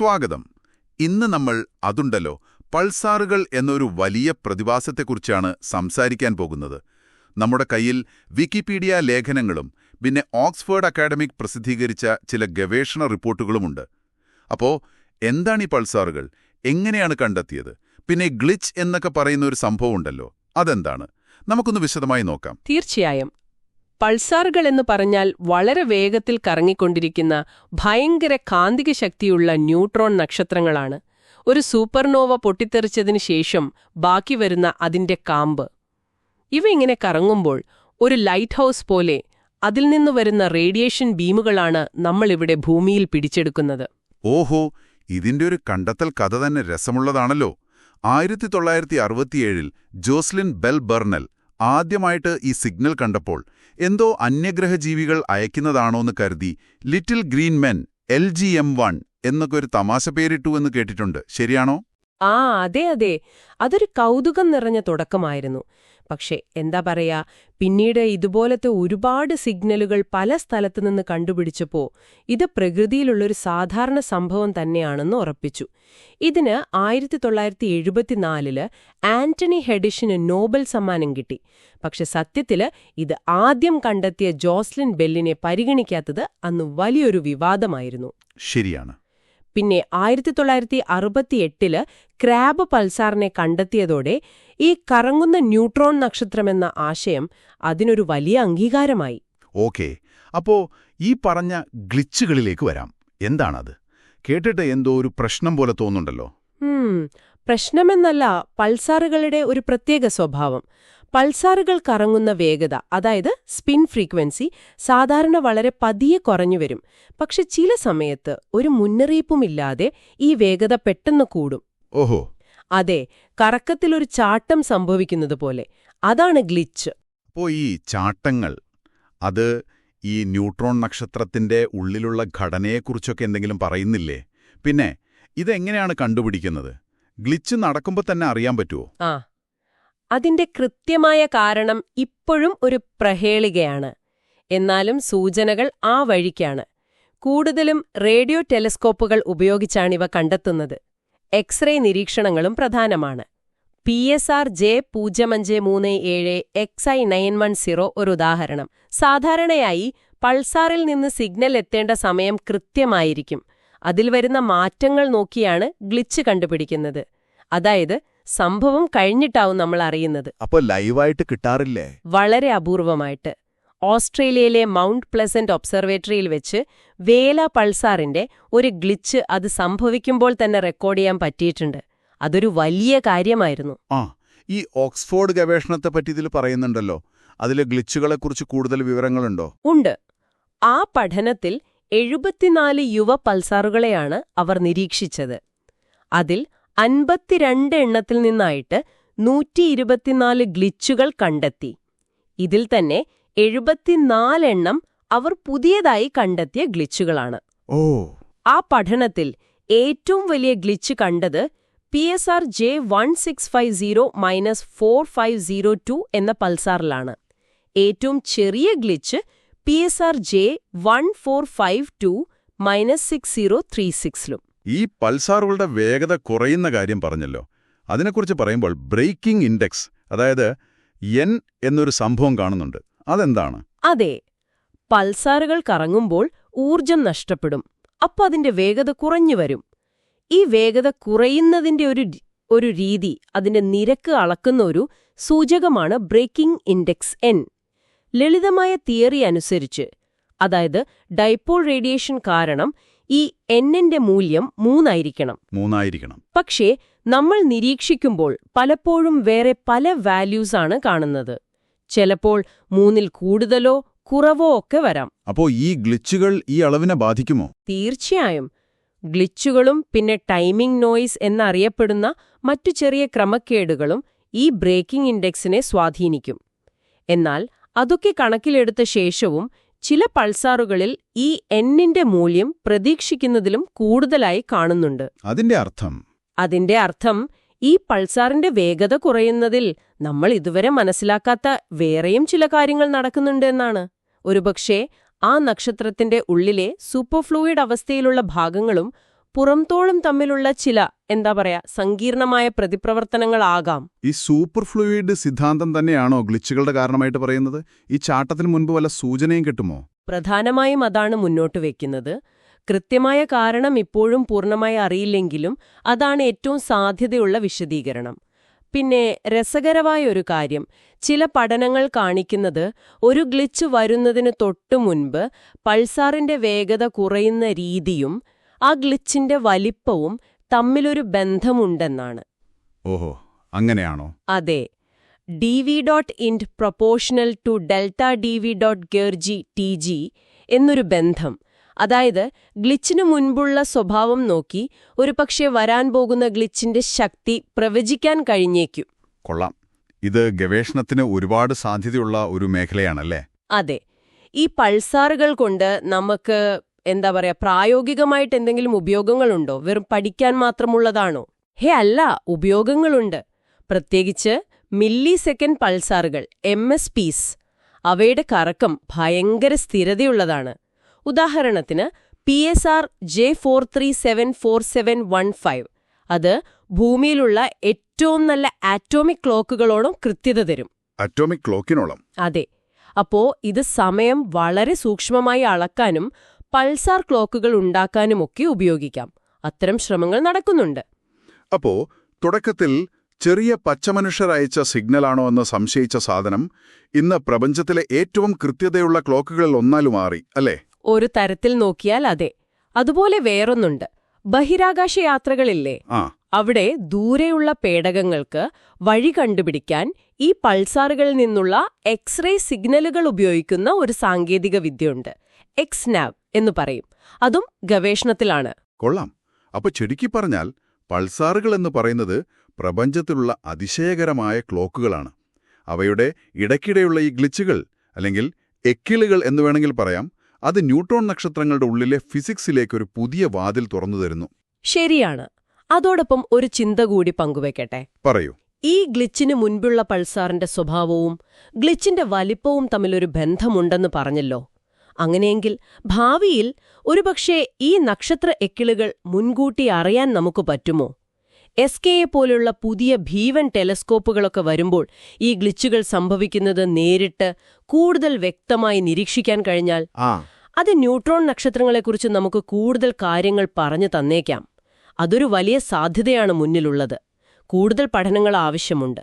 സ്വാഗതം. ഇന്ന് നമ്മൾ അതുണ്ടല്ലോ പൾസാറുകൾ എന്നൊരു വലിയ പ്രതിഭാസത്തെക്കുറിച്ചാണ് സംസാരിക്കാൻ പോകുന്നത്. നമ്മുടെ കയ്യിൽ വിക്കിപീഡിയ ലേഖനങ്ങളും പിന്നെ ഓക്സ്ഫോർഡ് അക്കാഡമിക് പ്രസിദ്ധീകരിച്ച ചില ഗവേഷണ റിപ്പോർട്ടുകളുമുണ്ട്. അപ്പോ എന്താണ് ഈ പൾസാറുകൾ? എങ്ങനെയാണ് കണ്ടെത്തിയത്? പിന്നെ ഗ്ലിച്ച് എന്നൊക്കെ പറയുന്ന ഒരു സംഭവം ഉണ്ടല്ലോ അതെന്താണ്? നമുക്കൊന്ന് വിശദമായി നോക്കാം. തീർച്ചയായും. പൾസാറുകൾ എന്ന് പറഞ്ഞാൽ വളരെ വേഗത്തിൽ കറങ്ങിക്കൊണ്ടിരിക്കുന്ന ഭയങ്കര കാന്തിക ശക്തിയുള്ള ന്യൂട്രോൺ നക്ഷത്രങ്ങളാണ്. ഒരു സൂപ്പർനോവ പൊട്ടിത്തെറിച്ചതിന് ശേഷം ബാക്കി വരുന്ന അതിന്റെ കാമ്പ്. ഇവ ഇങ്ങനെ കറങ്ങുമ്പോൾ ഒരു ലൈറ്റ് ഹൗസ് പോലെ അതിൽ നിന്ന് വരുന്ന റേഡിയേഷൻ ബീമുകളാണ് നമ്മളിവിടെ ഭൂമിയിൽ പിടിച്ചെടുക്കുന്നത്. ഓഹോ ഇതിന്റെ ഒരു കണ്ടെത്തൽ കഥ തന്നെ രസമുള്ളതാണല്ലോ. ആയിരത്തി തൊള്ളായിരത്തി അറുപത്തിയേഴിൽ ജോസ്ലിൻ ബെൽ ബെർണൽ ആദ്യമായിട്ട് ഈ സിഗ്നൽ കണ്ടപ്പോൾ എന്തോ അന്യഗ്രഹജീവികൾ അയക്കുന്നതാണോന്ന് കരുതി little green men L G M one എന്നൊക്കെ ഒരു തമാശ പേരിട്ടു എന്ന് കേട്ടിട്ടുണ്ട്. ശരിയാണോ? ആ അതെ അതെ. അതൊരു കൗതുകം നിറഞ്ഞ തുടക്കമായിരുന്നു. പക്ഷെ എന്താ പറയാ പിന്നീട് ഇതുപോലത്തെ ഒരുപാട് സിഗ്നലുകൾ പല സ്ഥലത്തു നിന്ന് കണ്ടുപിടിച്ചപ്പോ ഇത് പ്രകൃതിയിലുള്ളൊരു സാധാരണ സംഭവം തന്നെയാണെന്ന് ഉറപ്പിച്ചു. ഇതിന് ആയിരത്തി തൊള്ളായിരത്തി എഴുപത്തിനാലിൽ ആന്റണി ഹെഡിഷിന് നോബൽ സമ്മാനം കിട്ടി. പക്ഷെ സത്യത്തിൽ ഇത് ആദ്യം കണ്ടെത്തിയ ജോസ്ലിൻ ബെല്ലിനെ പരിഗണിക്കാത്തത് അന്ന് വലിയൊരു വിവാദമായിരുന്നു. ശരിയാണ്. പിന്നെ ആയിരത്തി തൊള്ളായിരത്തി അറുപത്തിയെട്ടിൽ ക്രാബ് പൾസാറിനെ കണ്ടെത്തിയതോടെ ഈ കറങ്ങുന്ന ന്യൂട്രോൺ നക്ഷത്രമെന്ന ആശയം അതിനൊരു വലിയ അംഗീകാരമായി. ഓക്കെ. അപ്പോ ഈ പറഞ്ഞ ഗ്ലിച്ചുകളിലേക്ക് വരാം. എന്താണത്? കേട്ടിട്ട് എന്തോ ഒരു പ്രശ്നം പോലെ തോന്നുന്നുണ്ടല്ലോ. പ്രശ്നമെന്നല്ല പൾസാറുകളുടെ ഒരു പ്രത്യേക സ്വഭാവം. പൾസാറുകൾ കറങ്ങുന്ന വേഗത അതായത് സ്പിൻ ഫ്രീക്വൻസി സാധാരണ വളരെ പതിയെ കുറഞ്ഞു വരും. പക്ഷെ ചില സമയത്ത് ഒരു മുന്നറിയിപ്പുമില്ലാതെ ഈ വേഗത പെട്ടെന്ന് കൂടും. ഓഹോ. അതെ കറക്കത്തിലൊരു ചാട്ടം സംഭവിക്കുന്നത് പോലെ. അതാണ് ഗ്ലിച്ച്. അപ്പോ ഈ ചാട്ടങ്ങൾ അത് ഈ ന്യൂട്രോൺ നക്ഷത്രത്തിന്റെ ഉള്ളിലുള്ള ഘടനയെക്കുറിച്ചൊക്കെ എന്തെങ്കിലും പറയുന്നില്ലേ? പിന്നെ ഇതെങ്ങനെയാണ് കണ്ടുപിടിക്കുന്നത്? ഗ്ലിച്ച് നടക്കുമ്പോൾ തന്നെ അറിയാൻ പറ്റുമോ ആ അതിന്റെ കൃത്യമായ കാരണം ഇപ്പോഴും ഒരു പ്രഹേളികയാണ്. എന്നാലും സൂചനകൾ ആ വഴിക്കാണ്. കൂടുതലും റേഡിയോ ടെലിസ്കോപ്പുകൾ ഉപയോഗിച്ചാണിവ കണ്ടെത്തുന്നത്. എക്സ്റേ നിരീക്ഷണങ്ങളും പ്രധാനമാണ്. പി എസ് ആർ ജെ പൂജ്യം അഞ്ച് മൂന്ന് ഏഴ് X I nine one zero ഒരു ഉദാഹരണം. സാധാരണയായി പൾസാറിൽ നിന്ന് സിഗ്നൽ എത്തേണ്ട സമയം കൃത്യമായിരിക്കും. അതിൽ വരുന്ന മാറ്റങ്ങൾ നോക്കിയാണ് ഗ്ലിച്ച് കണ്ടുപിടിക്കുന്നത്. അതായത് സംഭവം കഴിഞ്ഞിട്ടാവും നമ്മൾ അറിയുന്നത്. അപ്പൊ ലൈവായിട്ട് കിട്ടാറില്ലേ? വളരെ അപൂർവമായിട്ട്. ഓസ്ട്രേലിയയിലെ മൗണ്ട് പ്ലസന്റ് ഒബ്സർവേറ്ററിയിൽ വെച്ച് വേല പൾസാറിന്റെ ഒരു ഗ്ലിച്ച് അത് സംഭവിക്കുമ്പോൾ തന്നെ റെക്കോർഡ് ചെയ്യാൻ പറ്റിയിട്ടുണ്ട്. അതൊരു വലിയ കാര്യമായിരുന്നു. ആ ഈ ഓക്സ്ഫോർഡ് ഗവേഷണത്തെ പറ്റി ഇതിൽ പറയുന്നുണ്ടല്ലോ. അതിലെ ഗ്ലിച്ചുകളെക്കുറിച്ച് കൂടുതൽ വിവരങ്ങളുണ്ടോ? ഉണ്ട്. ആ പഠനത്തിൽ എഴുപത്തിനാല് യുവ പൾസാറുകളെയാണ് അവർ നിരീക്ഷിച്ചത്. അതിൽ അൻപത്തിരണ്ട് എണ്ണത്തിൽ നിന്നായിട്ട് നൂറ്റി ഇരുപത്തിനാല് ഗ്ലിച്ചുകൾ കണ്ടെത്തി. ഇതിൽ തന്നെ എഴുപത്തിനാലെണ്ണം അവർ പുതിയതായി കണ്ടെത്തിയ ഗ്ലിച്ചുകളാണ്. ഓ. ആ പഠനത്തിൽ ഏറ്റവും വലിയ ഗ്ലിച്ച് കണ്ടത് P S R J one six five zero minus four five zero two എന്ന പൾസാറിലാണ്. ഏറ്റവും ചെറിയ glitch P S R J one four five two minus six zero three സിക്സിലും. ഈ പൾസാറുകളുടെ വേഗത കുറയുന്ന കാര്യം പറഞ്ഞല്ലോ. അതിനെക്കുറിച്ച് പറയുമ്പോൾ ബ്രേക്കിംഗ് ഇൻഡെക്സ് അതായത് എൻ എന്നൊരു സംഭവം കാണുന്നുണ്ട്. അതെന്താണ്? അതെ. പൾസാറുകൾ കറങ്ങുമ്പോൾ ഊർജം നഷ്ടപ്പെടും. അപ്പൊ അതിന്റെ വേഗത കുറഞ്ഞു വരും. ഈ വേഗത കുറയുന്നതിന്റെ ഒരു ഒരു രീതി അതിന്റെ നിരക്ക് അളക്കുന്ന ഒരു സൂചകമാണ് ബ്രേക്കിംഗ് ഇൻഡെക്സ് എൻ ലളിതമായ തിയറി അനുസരിച്ച് അതായത് ഡൈപ്പോൾ റേഡിയേഷൻ കാരണം ഈ എന്നിന്റെ മൂല്യം മൂന്നായിരിക്കണം. മൂന്നായിരിക്കണം. പക്ഷേ നമ്മൾ നിരീക്ഷിക്കുമ്പോൾ പലപ്പോഴും വേറെ പല വാല്യൂസ് ആണ് കാണുന്നത്. ചിലപ്പോൾ മൂന്നിൽ കൂടുതലോ കുറവോ ഒക്കെ വരാം. അപ്പോ ഈ ഗ്ലിച്ചുകൾ ഈ അളവിനെ ബാധിക്കുമോ? തീർച്ചയായും. ഗ്ലിച്ചുകളും പിന്നെ ടൈമിംഗ് നോയ്സ് എന്നറിയപ്പെടുന്ന മറ്റു ചെറിയ ക്രമക്കേടുകളും ഈ ബ്രേക്കിംഗ് ഇൻഡെക്സിനെ സ്വാധീനിക്കും. എന്നാൽ അതൊക്കെ കണക്കിലെടുത്ത ശേഷവും ചില പൾസാറുകളിൽ ഈ എന്നിന്റെ മൂല്യം പ്രതീക്ഷിക്കുന്നതിലും കൂടുതലായി കാണുന്നുണ്ട്. അതിന്റെ അർത്ഥം? അതിന്റെ അർത്ഥം ഈ പൾസാറിന്റെ വേഗത കുറയുന്നതിൽ നമ്മൾ ഇതുവരെ മനസ്സിലാക്കാത്ത വേറെയും ചില കാര്യങ്ങൾ നടക്കുന്നുണ്ട് എന്നാണ്. ഒരുപക്ഷേ ആ നക്ഷത്രത്തിന്റെ ഉള്ളിലെ സൂപ്പർഫ്ലൂയിഡ് അവസ്ഥയിലുള്ള ഭാഗങ്ങളും പുറംതോളും തമ്മിലുള്ള ചില എന്താ പറയാ സങ്കീർണമായ പ്രതിപ്രവർത്തനങ്ങളാകാം. ഈ സൂപ്പർ ഫ്ലൂയിഡ് സിദ്ധാന്തം തന്നെയാണോ ഗ്ലിച്ചുകളുടെ കാരണമായിട്ട് പറയുന്നത്? ഈ ചാട്ടത്തിന് മുൻപ് വല്ല സൂചനയും കിട്ടുമോ? പ്രധാനമായും അതാണ് മുന്നോട്ട് വെക്കുന്നത്. കൃത്യമായ കാരണം ഇപ്പോഴും പൂർണമായി അറിയില്ലെങ്കിലും അതാണ് ഏറ്റവും സാധ്യതയുള്ള വിശദീകരണം. പിന്നെ രസകരമായ ഒരു കാര്യം. ചില പഠനങ്ങൾ കാണിക്കുന്നത് ഒരു ഗ്ലിച്ച് വരുന്നതിന് തൊട്ടു മുൻപ് പൾസാറിന്റെ വേഗത കുറയുന്ന രീതിയും ആ ഗ്ലിച്ചിന്റെ വലിപ്പവും തമ്മിലൊരു ബന്ധമുണ്ടെന്നാണ്. ഓഹോ അങ്ങനെയാണോ? അതെ. D V dot int proportional to delta D V dot ഗെർജി T G എന്നൊരു ബന്ധം. അതായത് ഗ്ലിച്ചിനു മുൻപുള്ള സ്വഭാവം നോക്കി ഒരുപക്ഷെ വരാൻ പോകുന്ന ഗ്ലിച്ചിന്റെ ശക്തി പ്രവചിക്കാൻ കഴിഞ്ഞേക്കും. കൊള്ളാം. ഇത് ഗവേഷണത്തിന് ഒരുപാട് സാധ്യതയുള്ള ഒരു മേഖലയാണല്ലേ? അതെ. ഈ പൾസാറുകൾ കൊണ്ട് നമുക്ക് എന്താ പറയാ പ്രായോഗികമായിട്ട് എന്തെങ്കിലും ഉപയോഗങ്ങളുണ്ടോ? വെറും പഠിക്കാൻ മാത്രമുള്ളതാണോ? ഹേ അല്ല ഉപയോഗങ്ങളുണ്ട്. പ്രത്യേകിച്ച് മില്ലി സെക്കൻഡ് പൾസാറുകൾ എം എസ് പീസ്. അവയുടെ കറക്കം ഭയങ്കര സ്ഥിരതയുള്ളതാണ്. ഉദാഹരണത്തിന് P S R J four three seven four seven one five. അത് ഭൂമിയിലുള്ള ഏറ്റവും നല്ല ആറ്റോമിക് ക്ലോക്കുകളോടും കൃത്യത തരും. അറ്റോമിക് ക്ലോക്കിനോളം? അതെ. അപ്പോ ഇത് സമയം വളരെ സൂക്ഷ്മമായി അളക്കാനും പൾസാർ ക്ലോക്കുകൾ ഉണ്ടാക്കാനുമൊക്കെ ഉപയോഗിക്കാം. അത്തരം ശ്രമങ്ങൾ നടക്കുന്നുണ്ട്. അപ്പോ തുടക്കത്തിൽ ചെറിയ പച്ചമനുഷ്യർ അയച്ച സിഗ്നലാണോ എന്ന് സംശയിച്ച സാധനം ഇന്ന് പ്രപഞ്ചത്തിലെ ഏറ്റവും കൃത്യതയുള്ള ക്ലോക്കുകളിൽ ഒന്നാലും മാറി അല്ലേ? ഒരു തരത്തിൽ നോക്കിയാൽ അതെ. അതുപോലെ വേറൊന്നുണ്ട്. ബഹിരാകാശ യാത്രകളില്ലേ? അവിടെ ദൂരെയുള്ള പേടകങ്ങൾക്ക് വഴി കണ്ടുപിടിക്കാൻ ഈ പൾസാറുകളിൽ നിന്നുള്ള എക്സ്റേ സിഗ്നലുകൾ ഉപയോഗിക്കുന്ന ഒരു സാങ്കേതിക വിദ്യയുണ്ട്. എക്സ്നാവ് എന്ന് പറയും. അതും ഗവേഷണത്തിലാണ്. കൊള്ളാം. അപ്പൊ ചുരുക്കി പറഞ്ഞാൽ പൾസാറുകൾ എന്ന് പറയുന്നത് പ്രപഞ്ചത്തിലുള്ള അതിശയകരമായ ക്ലോക്കുകളാണ്. അവയുടെ ഇടയ്ക്കിടെയുള്ള ഈ ഗ്ലിച്ചുകൾ അല്ലെങ്കിൽ എക്കിളുകൾ എന്ന് വേണമെങ്കിൽ പറയാം അത് ന്യൂട്രോൺ നക്ഷത്രങ്ങളുടെ ഉള്ളിലെ ഫിസിക്സിലേക്ക് ഒരു പുതിയ വാതിൽ തുറന്നു തരുന്നു. ശരിയാണ്. അതോടൊപ്പം ഒരു ചിന്ത കൂടി പങ്കുവെക്കട്ടെ. പറയൂ. ഈ ഗ്ലിച്ചിന് മുൻപുള്ള പൾസാറിന്റെ സ്വഭാവവും ഗ്ലിച്ചിന്റെ വലിപ്പവും തമ്മിലൊരു ബന്ധമുണ്ടെന്ന് പറഞ്ഞല്ലോ. അങ്ങനെയെങ്കിൽ ഭാവിയിൽ ഒരുപക്ഷെ ഈ നക്ഷത്ര എക്കിളുകൾ മുൻകൂട്ടി അറിയാൻ നമുക്ക് പറ്റുമോ? എസ് കെയെ പോലുള്ള പുതിയ ഭീവൻ ടെലസ്കോപ്പുകളൊക്കെ വരുമ്പോൾ ഈ ഗ്ലിച്ചുകൾ സംഭവിക്കുന്നത് നേരിട്ട് കൂടുതൽ വ്യക്തമായി നിരീക്ഷിക്കാൻ കഴിഞ്ഞാൽ അത് ന്യൂട്രോൺ നക്ഷത്രങ്ങളെക്കുറിച്ച് നമുക്ക് കൂടുതൽ കാര്യങ്ങൾ പറഞ്ഞു തന്നേക്കാം. അതൊരു വലിയ സാധ്യതയാണ് മുന്നിലുള്ളത്. കൂടുതൽ പഠനങ്ങൾ ആവശ്യമുണ്ട്.